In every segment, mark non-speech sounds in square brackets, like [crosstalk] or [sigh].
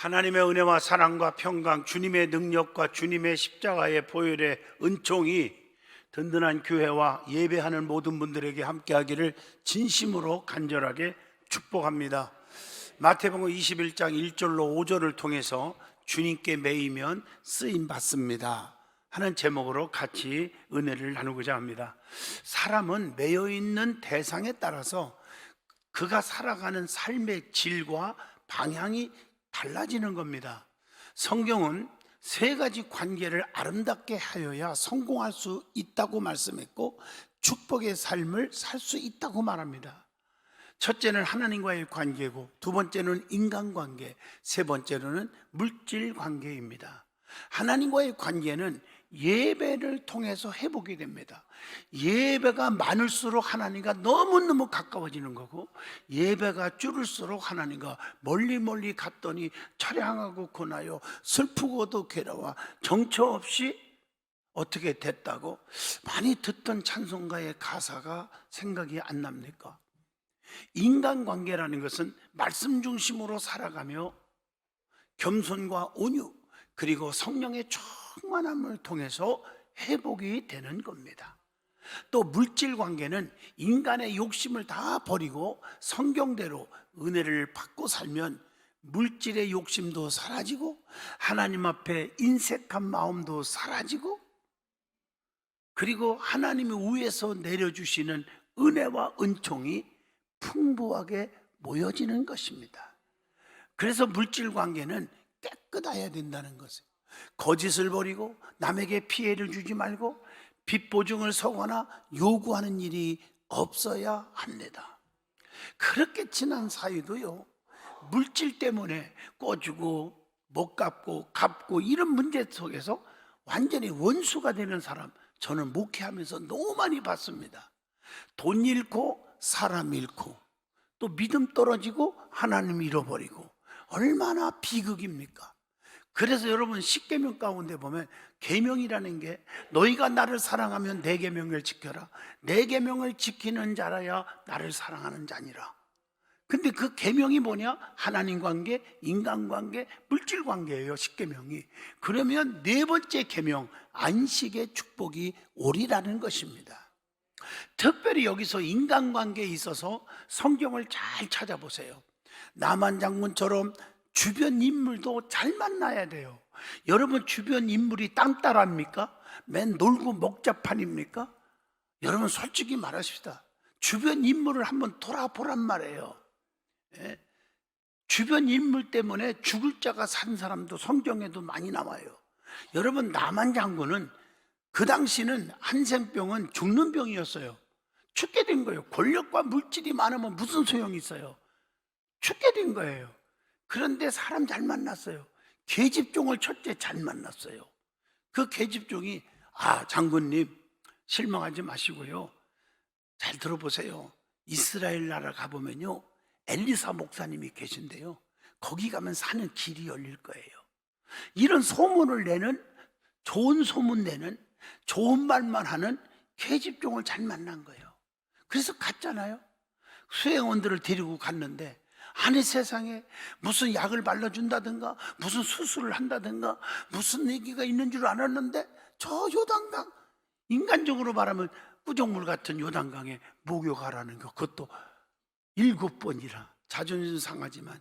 하나님의 은혜와 사랑과 평강, 주님의 능력과 주님의 십자가의 보혈의 은총이 든든한 교회와 예배하는 모든 분들에게 함께하기를 진심으로 간절하게 축복합니다. 마태복음 21장 1절로 5절을 통해서 주님께 매이면 쓰임 받습니다. 하는 제목으로 같이 은혜를 나누고자 합니다. 사람은 매여 있는 대상에 따라서 그가 살아가는 삶의 질과 방향이 달라지는 겁니다. 성경은 세 가지 관계를 아름답게 하여야 성공할 수 있다고 말씀했고 축복의 삶을 살 수 있다고 말합니다. 첫째는 하나님과의 관계고 두 번째는 인간 관계, 세 번째로는 물질 관계입니다. 하나님과의 관계는 예배를 통해서 회복이 됩니다. 예배가 많을수록 하나님과 너무너무 가까워지는 거고 예배가 줄을수록 하나님과 멀리 멀리 갔더니 차량하고 고나요 슬프고도 괴로워 정처 없이 어떻게 됐다고 많이 듣던 찬송가의 가사가 생각이 안 납니까? 인간관계라는 것은 말씀 중심으로 살아가며 겸손과 온유 그리고 성령의 충만함을 통해서 회복이 되는 겁니다. 또 물질 관계는 인간의 욕심을 다 버리고 성경대로 은혜를 받고 살면 물질의 욕심도 사라지고 하나님 앞에 인색한 마음도 사라지고 그리고 하나님이 위에서 내려주시는 은혜와 은총이 풍부하게 모여지는 것입니다. 그래서 물질 관계는 깨끗해야 된다는 것을 거짓을 버리고 남에게 피해를 주지 말고 빚 보증을 서거나 요구하는 일이 없어야 합니다. 그렇게 지난 사이도요 물질 때문에 꺼주고 못 갚고 갚고 이런 문제 속에서 완전히 원수가 되는 사람 저는 목회하면서 너무 많이 봤습니다. 돈 잃고 사람 잃고 또 믿음 떨어지고 하나님 잃어버리고 얼마나 비극입니까? 그래서 여러분 십계명 가운데 보면 계명이라는 게 너희가 나를 사랑하면 내 계명을 지켜라. 내 계명을 지키는 자라야 나를 사랑하는 자니라. 근데 그 계명이 뭐냐? 하나님 관계, 인간 관계, 물질 관계예요. 십계명이. 그러면 네 번째 계명 안식의 축복이 오리라는 것입니다. 특별히 여기서 인간 관계에 있어서 성경을 잘 찾아보세요. 나만 장군처럼 주변 인물도 잘 만나야 돼요. 여러분 주변 인물이 딴 따라합니까? 맨 놀고 먹자판입니까? 여러분 솔직히 말하십시다. 주변 인물을 한번 돌아보란 말이에요. 예? 주변 인물 때문에 죽을 자가 산 사람도 성경에도 많이 나와요. 여러분 나만 장군은 그 당시는 한센병은 죽는 병이었어요. 죽게 된 거예요. 권력과 물질이 많으면 무슨 소용이 있어요? 죽게 된 거예요. 그런데 사람 잘 만났어요. 계집종을 첫째 잘 만났어요. 그 계집종이 아 장군님 실망하지 마시고요. 잘 들어보세요. 이스라엘 나라 가보면요. 엘리사 목사님이 계신데요. 거기 가면 사는 길이 열릴 거예요. 이런 소문을 내는 좋은 소문 내는 좋은 말만 하는 계집종을 잘 만난 거예요. 그래서 갔잖아요. 수행원들을 데리고 갔는데 아니 세상에 무슨 약을 발라준다든가 무슨 수술을 한다든가 무슨 얘기가 있는 줄 알았는데 저 요단강 인간적으로 말하면 꾸정물 같은 요단강에 목욕하라는 거 그것도 일곱 번이라 자존심 상하지만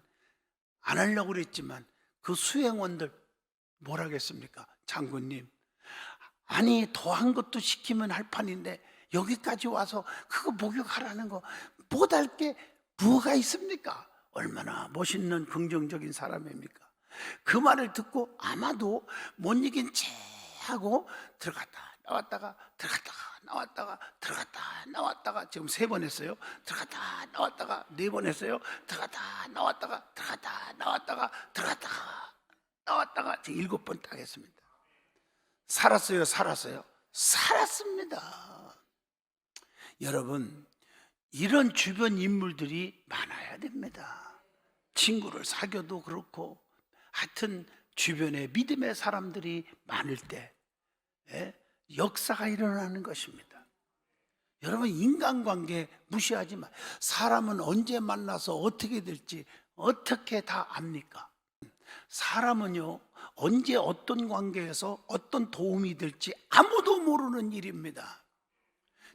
안 하려고 그랬지만 그 수행원들 뭐라겠습니까? 장군님 아니 더한 것도 시키면 할 판인데 여기까지 와서 그거 목욕하라는 거 못할 게 뭐가 있습니까? 얼마나 멋있는 긍정적인 사람입니까? 그 말을 듣고 아마도 못 이긴 채 하고 들어갔다 나왔다가 들어갔다가 나왔다가 들어갔다 나왔다가 지금 세 번 했어요. 들어갔다 나왔다가 네 번 했어요. 들어갔다 나왔다가 들어갔다 나왔다가 들어갔다가 나왔다가 지금 일곱 번 딱 했습니다. 살았어요, 살았어요. 살았습니다. 여러분, 이런 주변 인물들이 많아야 됩니다. 친구를 사귀어도 그렇고, 하여튼 주변에 믿음의 사람들이 많을 때, 예, 역사가 일어나는 것입니다. 여러분, 인간관계 무시하지 마. 사람은 언제 만나서 어떻게 될지 어떻게 다 압니까? 사람은요, 언제 어떤 관계에서 어떤 도움이 될지 아무도 모르는 일입니다.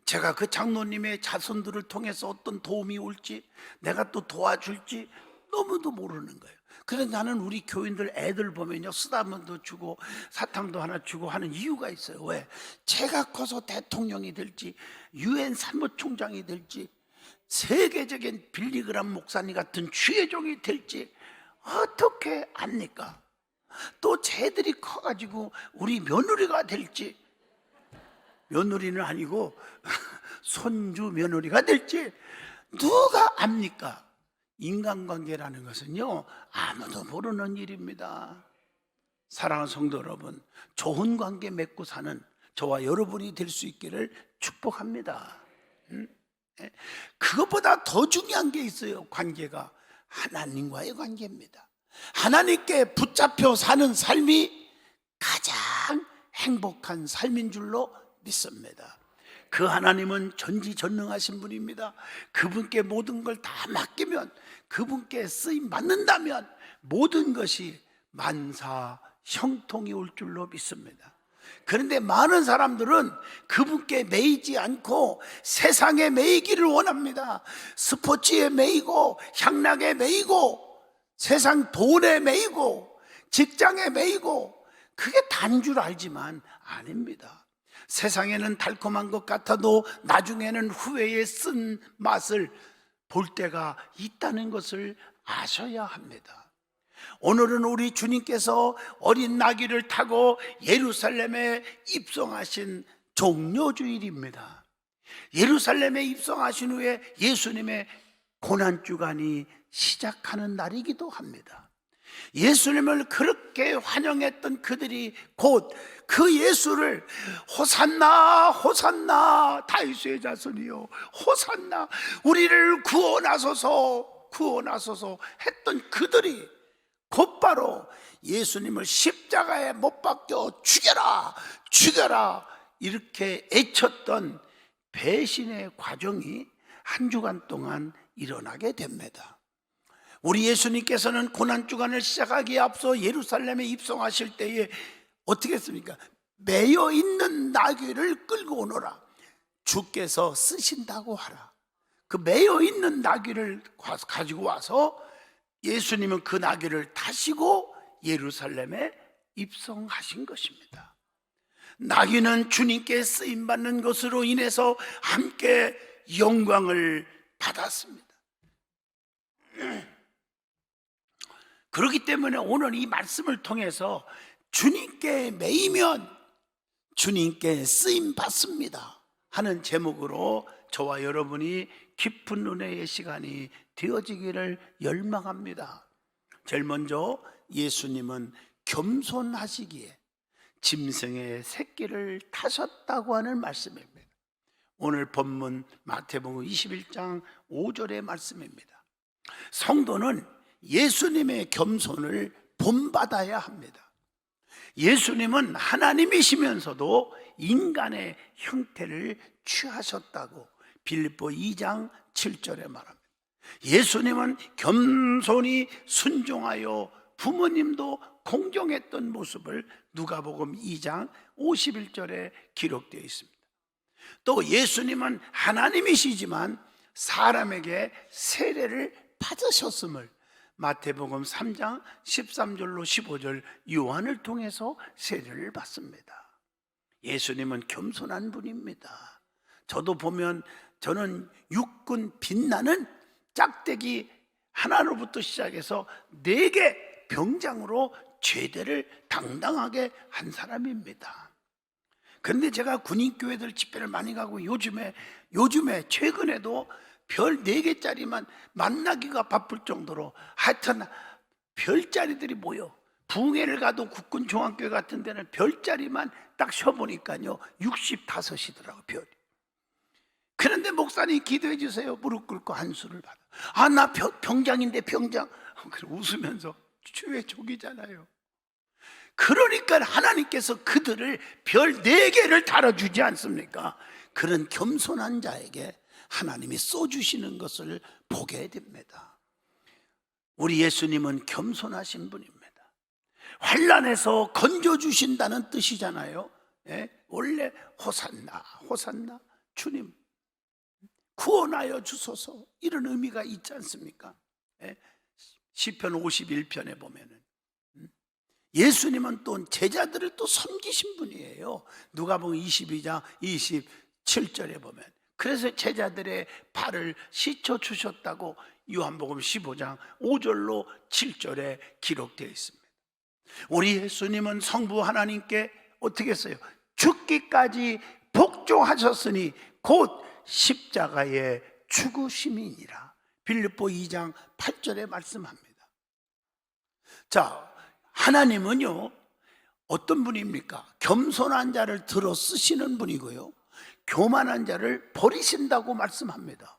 제가 그 장로님의 자손들을 통해서 어떤 도움이 올지, 내가 또 도와줄지 너무도 모르는 거예요. 그래서 나는 우리 교인들 애들 보면요, 쓰다문도 주고 사탕도 하나 주고 하는 이유가 있어요. 왜? 제가 커서 대통령이 될지, 유엔 사무총장이 될지, 세계적인 빌리그람 목사님 같은 주의종이 될지 어떻게 압니까? 또 쟤들이 커가지고 우리 며느리가 될지 며느리는 아니고 [laughs] 손주 며느리가 될지 누가 압니까? 인간관계라는 것은요 아무도 모르는 일입니다. 사랑하는 성도 여러분, 좋은 관계 맺고 사는 저와 여러분이 될 수 있기를 축복합니다. 음? 예? 그것보다 더 중요한 게 있어요. 관계가 하나님과의 관계입니다. 하나님께 붙잡혀 사는 삶이 가장 행복한 삶인 줄로 믿습니다. 그 하나님은 전지전능하신 분입니다. 그분께 모든 걸 다 맡기면 그분께 쓰임 받는다면 모든 것이 만사 형통이 올 줄로 믿습니다. 그런데 많은 사람들은 그분께 매이지 않고 세상에 매이기를 원합니다. 스포츠에 매이고 향락에 매이고 세상 돈에 매이고 직장에 매이고 그게 단 줄 알지만 아닙니다. 세상에는 달콤한 것 같아도 나중에는 후회의 쓴 맛을 볼 때가 있다는 것을 아셔야 합니다. 오늘은 우리 주님께서 어린 나귀를 타고 예루살렘에 입성하신 종료주일입니다. 예루살렘에 입성하신 후에 예수님의 고난주간이 시작하는 날이기도 합니다. 예수님을 그렇게 환영했던 그들이 곧 그 예수를 호산나 호산나 다윗의 자손이요 호산나 우리를 구원하소서 구원하소서 했던 그들이 곧바로 예수님을 십자가에 못 박혀 죽여라 죽여라 이렇게 애쳤던 배신의 과정이 한 주간 동안 일어나게 됩니다. 우리 예수님께서는 고난 주간을 시작하기에 앞서 예루살렘에 입성하실 때에 어떻게 했습니까? 매여 있는 나귀를 끌고 오너라. 주께서 쓰신다고 하라. 그 매여 있는 나귀를 가지고 와서 예수님은 그 나귀를 타시고 예루살렘에 입성하신 것입니다. 나귀는 주님께 쓰임 받는 것으로 인해서 함께 영광을 받았습니다. 그렇기 때문에 오늘 이 말씀을 통해서 주님께 매이면 주님께 쓰임 받습니다. 하는 제목으로 저와 여러분이 깊은 은혜의 시간이 되어지기를 열망합니다. 제일 먼저 예수님은 겸손하시기에 짐승의 새끼를 타셨다고 하는 말씀입니다. 오늘 본문 마태복음 21장 5절의 말씀입니다. 성도는 예수님의 겸손을 본받아야 합니다. 예수님은 하나님이시면서도 인간의 형태를 취하셨다고 빌립보 2장 7절에 말합니다. 예수님은 겸손히 순종하여 부모님도 공경했던 모습을 누가복음 2장 51절에 기록되어 있습니다. 또 예수님은 하나님이시지만 사람에게 세례를 받으셨음을 마태복음 3장 13절로 15절 요한을 통해서 세례를 받습니다. 예수님은 겸손한 분입니다. 저도 보면 저는 육군 빛나는 짝대기 하나로부터 시작해서 네 개 병장으로 죄대를 당당하게 한 사람입니다. 그런데 제가 군인교회들 집회를 많이 가고 요즘에 요즘에 최근에도 별 네 개짜리만 만나기가 바쁠 정도로 하여튼 별자리들이 모여. 붕해를 가도 국군 종합교회 같은 데는 별자리만 딱 쉬어보니까요 65이더라고 별이 그런데 목사님 기도해 주세요. 무릎 꿇고 한수를 받아. 아 나 병장인데 병장. [laughs] 웃으면서 주의 족이잖아요. 그러니까 하나님께서 그들을 별 네 개를 달아주지 않습니까? 그런 겸손한 자에게 하나님이 쏘주시는 것을 보게 됩니다. 우리 예수님은 겸손하신 분입니다. 환란에서 건져 주신다는 뜻이잖아요. 예? 원래 호산나, 호산나, 주님 구원하여 주소서 이런 의미가 있지 않습니까? 예? 시편 51편에 보면은 음? 예수님은 또 제자들을 또 섬기신 분이에요. 누가복음 22장 27절에 보면 그래서 제자들의 발을 씻어 주셨다고 요한복음 15장 5절로 7절에 기록되어 있습니다. 우리 예수님은 성부 하나님께 어떻게 했어요? 죽기까지 복종하셨으니 곧 십자가의 죽으심이니라. 빌립보 2장 8절에 말씀합니다. 자, 하나님은요, 어떤 분입니까? 겸손한 자를 들어 쓰시는 분이고요. 교만한 자를 버리신다고 말씀합니다.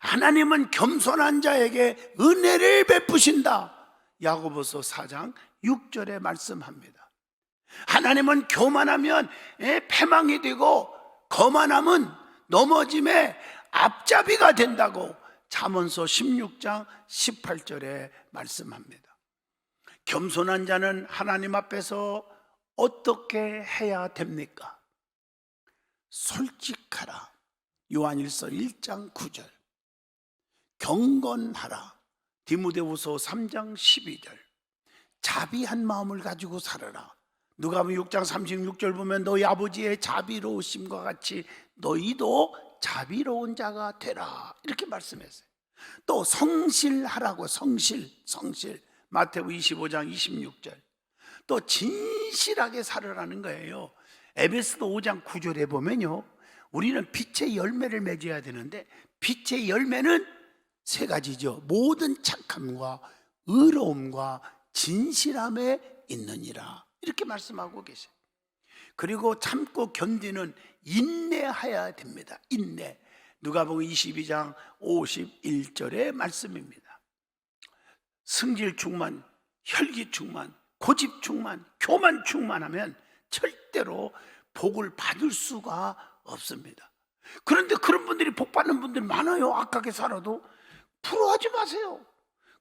하나님은 겸손한 자에게 은혜를 베푸신다. 야고보서 4장 6절에 말씀합니다. 하나님은 교만하면 예, 패망이 되고 거만함은 넘어짐의 앞잡이가 된다고 잠언서 16장 18절에 말씀합니다. 겸손한 자는 하나님 앞에서 어떻게 해야 됩니까? 솔직하라. 요한일서 1장 9절. 경건하라. 디모데후서 3장 12절. 자비한 마음을 가지고 살아라. 누가복음 6장 36절 보면 너희 아버지의 자비로우심과 같이 너희도 자비로운 자가 되라. 이렇게 말씀했어요. 또 성실하라고 성실, 성실. 마태복 25장 26절. 또 진실하게 살아라는 거예요. 에베스도 5장 9절에 보면요. 우리는 빛의 열매를 맺어야 되는데 빛의 열매는 세 가지죠. 모든 착함과 의로움과 진실함에 있느니라. 이렇게 말씀하고 계세요. 그리고 참고 견디는 인내하여야 됩니다. 인내. 누가복음 22장 51절의 말씀입니다. 승질 충만, 혈기 충만, 고집 충만, 교만 충만하면 절대로 복을 받을 수가 없습니다. 그런데 그런 분들이 복 받는 분들이 많아요. 악하게 살아도 부러워하지 마세요.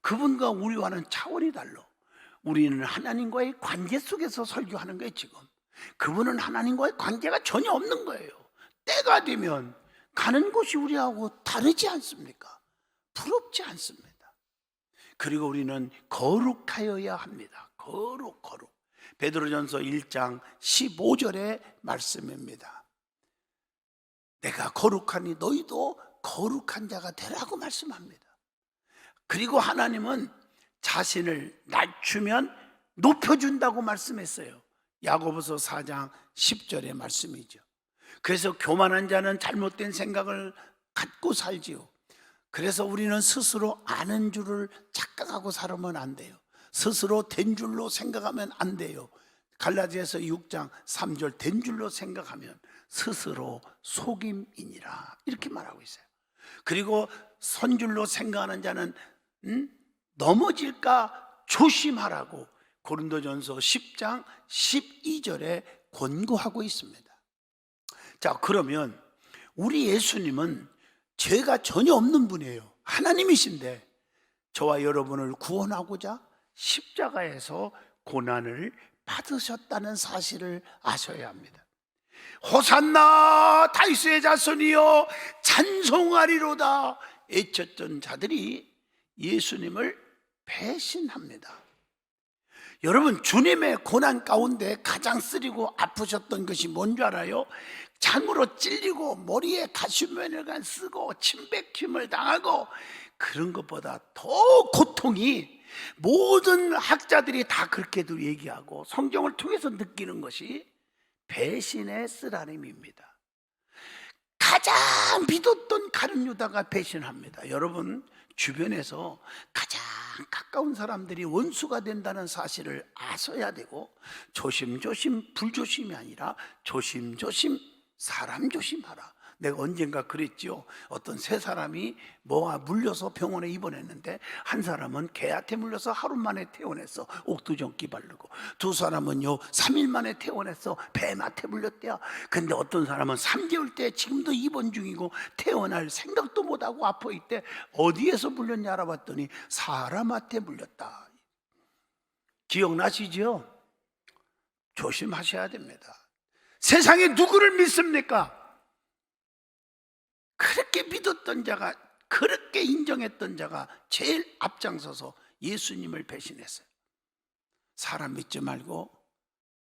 그분과 우리와는 차원이 달라. 우리는 하나님과의 관계 속에서 설교하는 거예요, 지금. 그분은 하나님과의 관계가 전혀 없는 거예요. 때가 되면 가는 곳이 우리하고 다르지 않습니까? 부럽지 않습니다. 그리고 우리는 거룩하여야 합니다. 거룩, 거룩. 베드로전서 1장 15절의 말씀입니다. 내가 거룩하니 너희도 거룩한 자가 되라고 말씀합니다. 그리고 하나님은 자신을 낮추면 높여준다고 말씀했어요. 야고보서 4장 10절의 말씀이죠. 그래서 교만한 자는 잘못된 생각을 갖고 살지요. 그래서 우리는 스스로 아는 줄을 착각하고 살으면 안 돼요. 스스로 된 줄로 생각하면 안 돼요. 갈라디아서 6장 3절 된 줄로 생각하면 스스로 속임이니라 이렇게 말하고 있어요. 그리고 선줄로 생각하는 자는 음? 넘어질까 조심하라고 고린도전서 10장 12절에 권고하고 있습니다. 자, 그러면 우리 예수님은 죄가 전혀 없는 분이에요. 하나님이신데 저와 여러분을 구원하고자 십자가에서 고난을 받으셨다는 사실을 아셔야 합니다. 호산나 다이스의 자손이여 찬송하리로다 애쳤던 자들이 예수님을 배신합니다. 여러분 주님의 고난 가운데 가장 쓰리고 아프셨던 것이 뭔 줄 알아요? 창으로 찔리고 머리에 가시면을 쓰고 침뱉힘을 당하고 그런 것보다 더 고통이 모든 학자들이 다 그렇게도 얘기하고 성경을 통해서 느끼는 것이 배신의 쓰라림입니다. 가장 믿었던 가룟 유다가 배신합니다. 여러분 주변에서 가장 가까운 사람들이 원수가 된다는 사실을 아셔야 되고 조심조심 불조심이 아니라 조심조심 사람 조심하라. 내가 언젠가 그랬지요. 어떤 세 사람이 뭐가 물려서 병원에 입원했는데 한 사람은 개한테 물려서 하루 만에 퇴원해서 옥두전기 바르고 두 사람은요 3일 만에 퇴원해서 뱀한테 물렸대요. 근데 어떤 사람은 3개월 때 지금도 입원 중이고 퇴원할 생각도 못하고 아파 있대. 어디에서 물렸냐 알아봤더니 사람한테 물렸다. 기억나시죠? 조심하셔야 됩니다. 세상에 누구를 믿습니까? 그렇게 믿었던 자가 그렇게 인정했던 자가 제일 앞장서서 예수님을 배신했어요. 사람 믿지 말고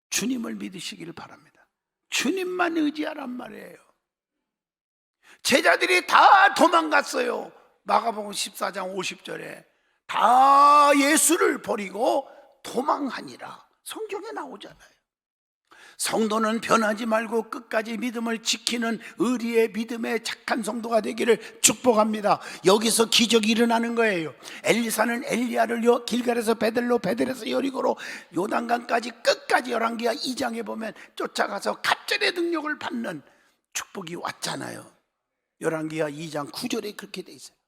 주님을 믿으시기를 바랍니다. 주님만 의지하란 말이에요. 제자들이 다 도망갔어요. 마가복음 14장 50절에 다 예수를 버리고 도망하니라. 성경에 나오잖아요. 성도는 변하지 말고 끝까지 믿음을 지키는 의리의 믿음의 착한 성도가 되기를 축복합니다. 여기서 기적이 일어나는 거예요. 엘리사는 엘리야를 요 길갈에서 베들로 베들에서 여리고로 요단강까지 끝까지 열왕기하 2장에 보면 쫓아가서 갑절의 능력을 받는 축복이 왔잖아요. 열왕기하 2장 9절에 그렇게 돼 있어요.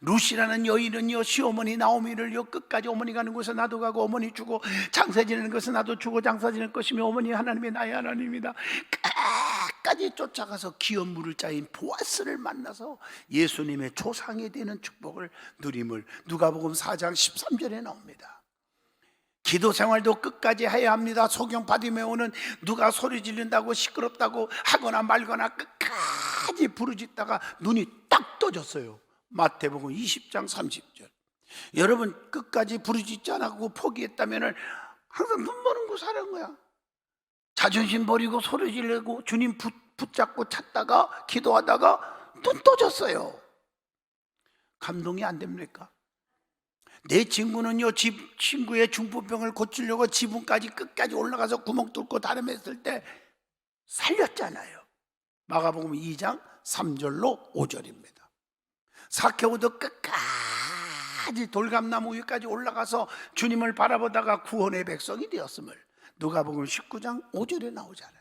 루시라는 여인은요 시어머니 나오미를요 끝까지 어머니 가는 곳에 나도 가고 어머니 주고 장사 지내는 것은 나도 주고 장사 지낼 것이며 어머니 하나님이 나의 하나님이다 끝까지 쫓아가서 기업 물을 짜인 보아스를 만나서 예수님의 조상이 되는 축복을 누림을 누가복음 4장 13절에 나옵니다 기도 생활도 끝까지 해야 합니다. 소경 받으며 오는 누가 소리 지른다고 시끄럽다고 하거나 말거나 끝까지 부르짖다가 눈이 딱 떠졌어요. 마태복음 20장 30절. 여러분 끝까지 부르짖지 않고 포기했다면 항상 눈 보는 거 사는 거야. 자존심 버리고 소리 지르고 주님 붙, 붙잡고 찾다가 기도하다가 눈 떠졌어요. 감동이 안 됩니까? 내 친구는요, 집, 친구의 중풍병을 고치려고 지붕까지 끝까지 올라가서 구멍 뚫고 다름했을 때 살렸잖아요. 마가복음 2장 3절로 5절입니다. 사케오도 끝까지 돌감나무 위까지 올라가서 주님을 바라보다가 구원의 백성이 되었음을 누가복음 19장 5절에 나오잖아요.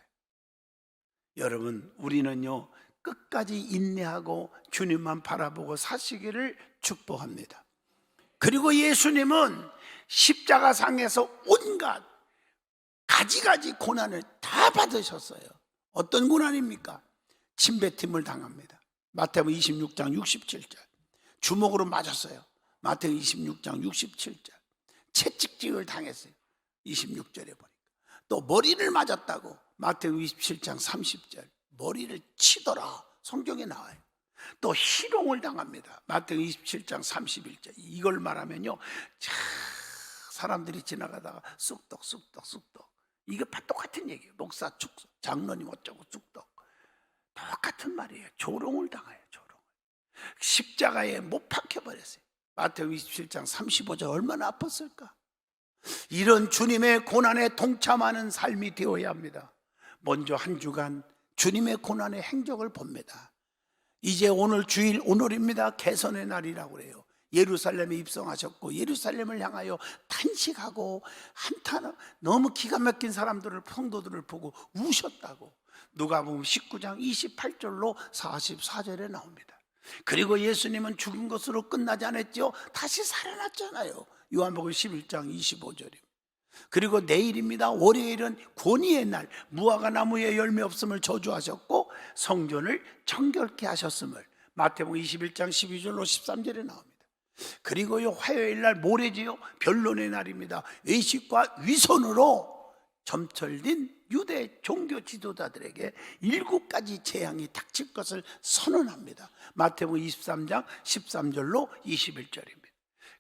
여러분, 우리는요, 끝까지 인내하고 주님만 바라보고 사시기를 축복합니다. 그리고 예수님은 십자가 상에서 온갖 가지가지 고난을 다 받으셨어요. 어떤 고난입니까? 침뱉음을 당합니다. 마태복음 26장 67절. 주먹으로 맞았어요. 마태복음 26장 67절. 채찍질을 당했어요. 26절에 보니까. 또 머리를 맞았다고 마태복음 27장 30절. 머리를 치더라. 성경에 나와요. 또 희롱을 당합니다. 마태복음 27장 31절. 이걸 말하면요. 자, 사람들이 지나가다가 쑥떡 쑥떡 쑥떡. 이게 다 똑같은 얘기예요. 목사 축복, 장로님 어쩌고 쑥떡. 똑같은 말이에요. 조롱을 당해요. 조롱. 십자가에 못 박혀 버렸어요. 마태복음 27장 35절 얼마나 아팠을까? 이런 주님의 고난에 동참하는 삶이 되어야 합니다. 먼저 한 주간 주님의 고난의 행적을 봅니다. 이제 오늘 주일 오늘입니다. 개선의 날이라고 그래요. 예루살렘에 입성하셨고 예루살렘을 향하여 탄식하고 한탄 너무 기가 막힌 사람들을 성도들을 보고 우셨다고 누가복음 19장 28절로 44절에 나옵니다. 그리고 예수님은 죽은 것으로 끝나지 않았죠. 다시 살아났잖아요. 요한복음 11장 25절입니다. 그리고 내일입니다. 월요일은 권위의 날, 무화과 나무에 열매 없음을 저주하셨고 성전을 정결케 하셨음을 마태복음 21장 12절로 13절에 나옵니다. 그리고요 화요일 날 모레지요 변론의 날입니다. 외식과 위선으로 점철된 유대 종교 지도자들에게 일곱 가지 재앙이 닥칠 것을 선언합니다. 마태복음 23장 13절로 21절입니다.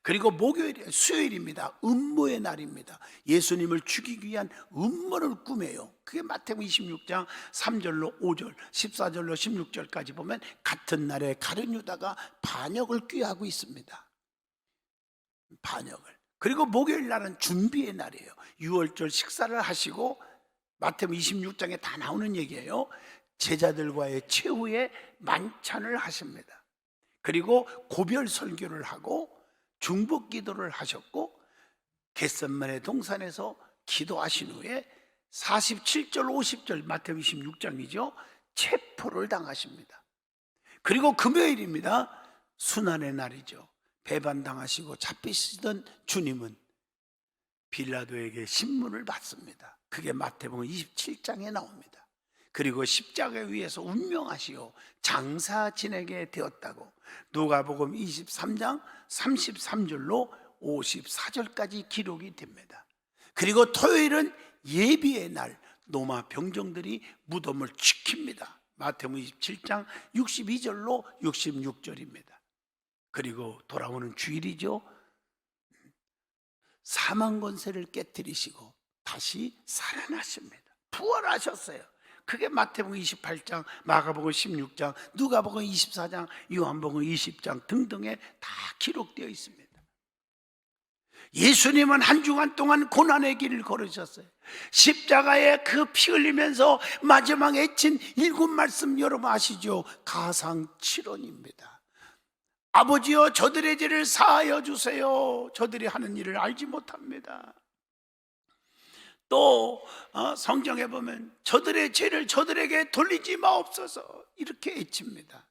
그리고 목요일, 수요일입니다. 음모의 날입니다. 예수님을 죽이기 위한 음모를 꾸며요. 그게 마태복음 26장 3절로 5절, 14절로 16절까지 보면 같은 날에 가룟 유다가 반역을 꾀하고 있습니다. 반역을. 그리고 목요일 날은 준비의 날이에요. 6월절 식사를 하시고 마태복음 26장에 다 나오는 얘기예요. 제자들과의 최후의 만찬을 하십니다. 그리고 고별 설교를 하고 중복 기도를 하셨고 겟셋만의 동산에서 기도하신 후에 47절 50절 마태복음 26장이죠. 체포를 당하십니다. 그리고 금요일입니다. 순환의 날이죠. 배반당하시고 잡히시던 주님은 빌라도에게 신문을 받습니다. 그게 마태복음 27장에 나옵니다. 그리고 십자가 위에서 운명하시오 장사 지내게 되었다고 누가복음 23장 33절로 54절까지 기록이 됩니다. 그리고 토요일은 예비의 날 노마 병정들이 무덤을 지킵니다. 마태복음 27장 62절로 66절입니다. 그리고 돌아오는 주일이죠. 사망 권세를 깨뜨리시고 다시 살아나십니다. 부활하셨어요. 그게 마태복음 28장, 마가복음 16장, 누가복음 24장, 요한복음 20장 등등에 다 기록되어 있습니다. 예수님은 한 주간 동안 고난의 길을 걸으셨어요. 십자가에 그 피 흘리면서 마지막에 외친 일곱 말씀 여러분 아시죠? 가상 7원입니다. 아버지여 저들의 죄를 사하여 주세요. 저들이 하는 일을 알지 못합니다. 또 어, 성경에 보면 저들의 죄를 저들에게 돌리지 마옵소서 이렇게 외칩니다.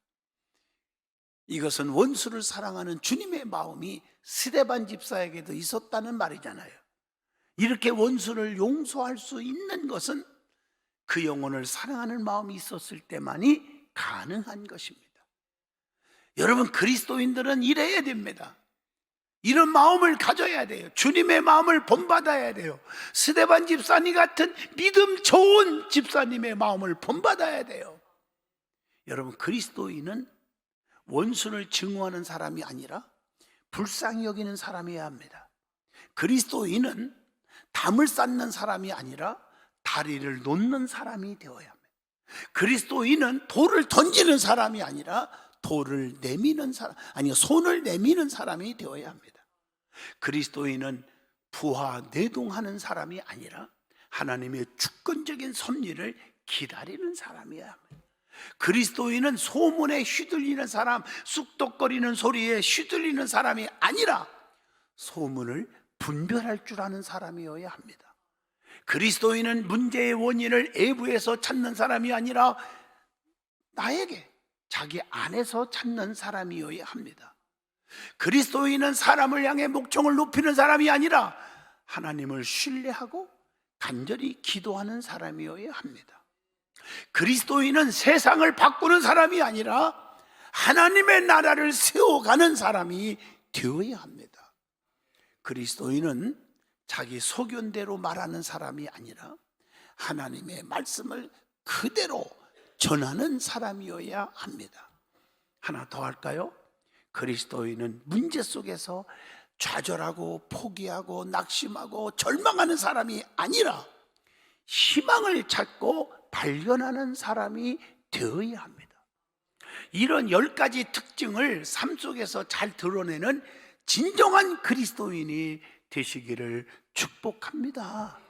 이것은 원수를 사랑하는 주님의 마음이 스데반 집사에게도 있었다는 말이잖아요. 이렇게 원수를 용서할 수 있는 것은 그 영혼을 사랑하는 마음이 있었을 때만이 가능한 것입니다. 여러분 그리스도인들은 이래야 됩니다. 이런 마음을 가져야 돼요. 주님의 마음을 본받아야 돼요. 스데반 집사님 같은 믿음 좋은 집사님의 마음을 본받아야 돼요. 여러분 그리스도인은 원수를 증오하는 사람이 아니라 불쌍히 여기는 사람이어야 합니다. 그리스도인은 담을 쌓는 사람이 아니라 다리를 놓는 사람이 되어야 합니다. 그리스도인은 돌을 던지는 사람이 아니라 돌을 내미는 사람, 아니 손을 내미는 사람이 되어야 합니다. 그리스도인은 부하 내동하는 사람이 아니라 하나님의 주권적인 섭리를 기다리는 사람이어야 합니다. 그리스도인은 소문에 휘둘리는 사람, 쑥덕거리는 소리에 휘둘리는 사람이 아니라 소문을 분별할 줄 아는 사람이어야 합니다. 그리스도인은 문제의 원인을 외부에서 찾는 사람이 아니라 나에게 자기 안에서 찾는 사람이어야 합니다. 그리스도인은 사람을 향해 목청을 높이는 사람이 아니라 하나님을 신뢰하고 간절히 기도하는 사람이어야 합니다. 그리스도인은 세상을 바꾸는 사람이 아니라 하나님의 나라를 세워가는 사람이 되어야 합니다. 그리스도인은 자기 소견대로 말하는 사람이 아니라 하나님의 말씀을 그대로 전하는 사람이어야 합니다. 하나 더 할까요? 그리스도인은 문제 속에서 좌절하고 포기하고 낙심하고 절망하는 사람이 아니라 희망을 찾고 발견하는 사람이 되어야 합니다. 이런 열 가지 특징을 삶 속에서 잘 드러내는 진정한 그리스도인이 되시기를 축복합니다.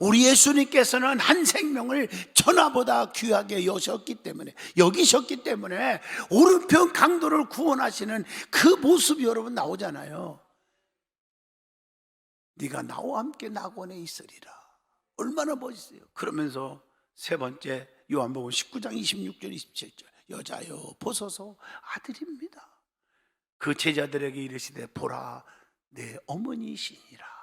우리 예수님께서는 한 생명을 천하보다 귀하게 여셨기 때문에 여기셨기 때문에 오른편 강도를 구원하시는 그 모습이 여러분 나오잖아요. 네가 나와 함께 낙원에 있으리라. 얼마나 멋있어요. 그러면서 세 번째 요한복음 19장 26절 27절 여자여 보소서 아들입니다. 그 제자들에게 이르시되 보라 내 어머니시니라.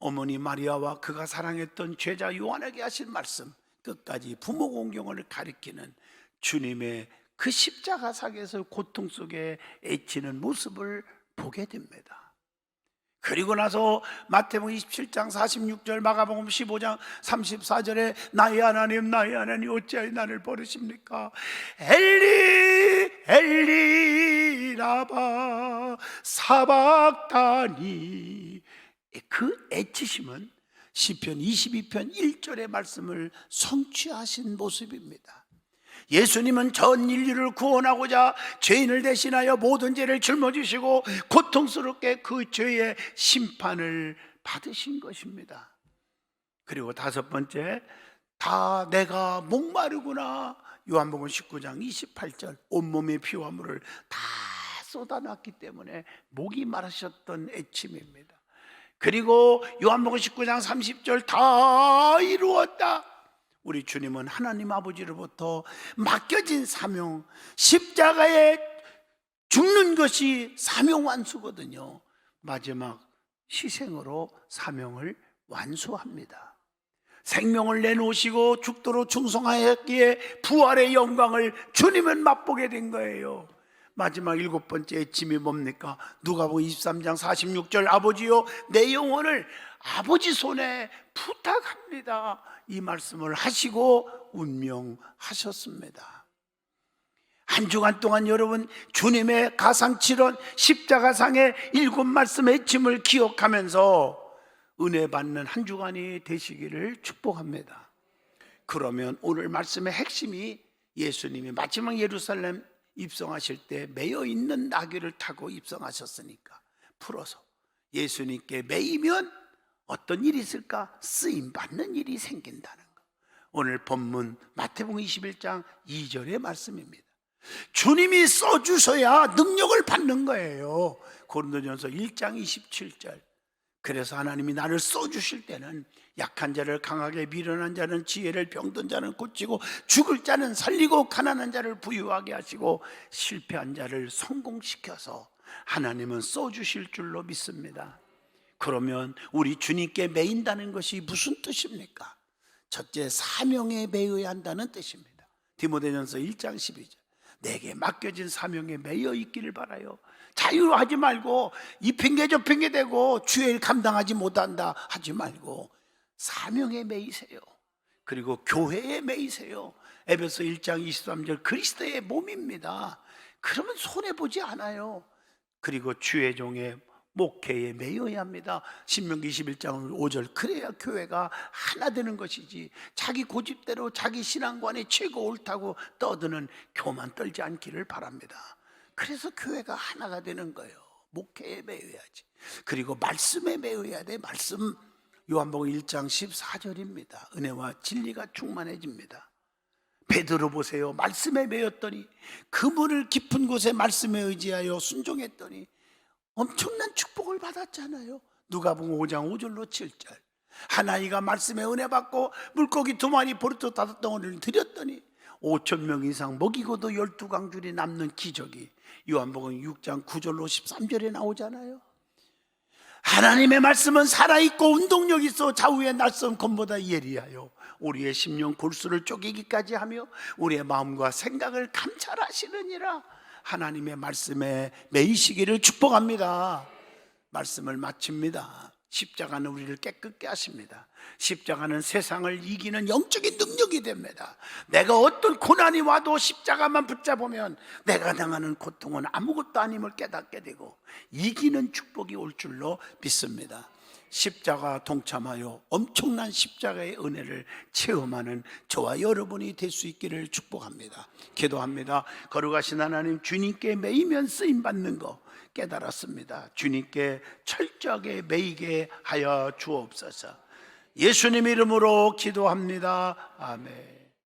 어머니 마리아와 그가 사랑했던 제자 요한에게 하신 말씀 끝까지 부모 공경을 가리키는 주님의 그 십자가 사에서 고통 속에 애치는 모습을 보게 됩니다. 그리고 나서 마태복음 27장 46절 마가복음 15장 34절에 나의 하나님 나의 하나님 어찌하여 나를 버리십니까 엘리 엘리 라바 사박다니 그 애치심은 시편 22편 1절의 말씀을 성취하신 모습입니다. 예수님은 전 인류를 구원하고자 죄인을 대신하여 모든 죄를 짊어지시고 고통스럽게 그 죄의 심판을 받으신 것입니다. 그리고 다섯 번째, 다 내가 목마르구나. 요한복음 19장 28절 온몸의 피와 물을 다 쏟아놨기 때문에 목이 마르셨던 애침입니다. 그리고 요한복음 19장 30절 다 이루었다. 우리 주님은 하나님 아버지로부터 맡겨진 사명, 십자가에 죽는 것이 사명 완수거든요. 마지막 희생으로 사명을 완수합니다. 생명을 내놓으시고 죽도록 충성하였기에 부활의 영광을 주님은 맛보게 된 거예요. 마지막 일곱 번째 애침이 뭡니까? 누가복음 23장 46절 아버지요 내 영혼을 아버지 손에 부탁합니다. 이 말씀을 하시고 운명하셨습니다. 한 주간 동안 여러분 주님의 가상칠언 십자가상의 일곱 말씀의 애침을 기억하면서 은혜 받는 한 주간이 되시기를 축복합니다. 그러면 오늘 말씀의 핵심이 예수님이 마지막 예루살렘 입성하실 때 매여 있는 나귀를 타고 입성하셨으니까 풀어서 예수님께 매이면 어떤 일이 있을까? 쓰임 받는 일이 생긴다는 거. 오늘 본문 마태복음 21장 2절의 말씀입니다. 주님이 써 주셔야 능력을 받는 거예요. 고린도전서 1장 27절. 그래서 하나님이 나를 써주실 때는 약한 자를 강하게 미련한 자는 지혜를 병든 자는 고치고 죽을 자는 살리고 가난한 자를 부유하게 하시고 실패한 자를 성공시켜서 하나님은 써주실 줄로 믿습니다. 그러면 우리 주님께 매인다는 것이 무슨 뜻입니까? 첫째 사명에 매여야 한다는 뜻입니다. 디모데전서 1장 12절. 내게 맡겨진 사명에 매여 있기를 바라요. 자유하지 말고 이 핑계 저 핑계 대고 주의 일 감당하지 못한다 하지 말고 사명에 매이세요. 그리고 교회에 매이세요. 에베소 1장 23절 그리스도의 몸입니다. 그러면 손해 보지 않아요. 그리고 주의 종의 목회에 매여야 합니다. 신명기 21장 5절 그래야 교회가 하나 되는 것이지 자기 고집대로 자기 신앙관이 최고 옳다고 떠드는 교만 떨지 않기를 바랍니다. 그래서 교회가 하나가 되는 거예요. 목회에 매여야지. 그리고 말씀에 매여야 돼. 말씀 요한복음 1장 14절입니다. 은혜와 진리가 충만해집니다. 베드로 보세요. 말씀에 매였더니 그물을 깊은 곳에 말씀에 의지하여 순종했더니 엄청난 축복을 받았잖아요. 누가복음 5장 5절로 7절. 하나이가 말씀에 은혜 받고 물고기 두 마리 보르토 다섯 덩어리를 드렸더니 5천 명 이상 먹이고도 열두 강줄이 남는 기적이 요한복음 6장 9절로 13절에 나오잖아요. 하나님의 말씀은 살아있고 운동력 있어 좌우의 낯선 검보다 예리하여 우리의 심령 골수를 쪼개기까지 하며 우리의 마음과 생각을 감찰하시느니라. 하나님의 말씀에 매이시기를 축복합니다. 말씀을 마칩니다 십자가는 우리를 깨끗게 하십니다 십자가는 세상을 이기는 영적인 능력이 됩니다 내가 어떤 고난이 와도 십자가만 붙잡으면 내가 당하는 고통은 아무것도 아님을 깨닫게 되고 이기는 축복이 올 줄로 믿습니다 십자가 동참하여 엄청난 십자가의 은혜를 체험하는 저와 여러분이 될 수 있기를 축복합니다. 기도합니다. 거룩하신 하나님 주님께 매이면 쓰임 받는 거 깨달았습니다. 주님께 철저하게 매이게 하여 주옵소서. 예수님 이름으로 기도합니다. 아멘.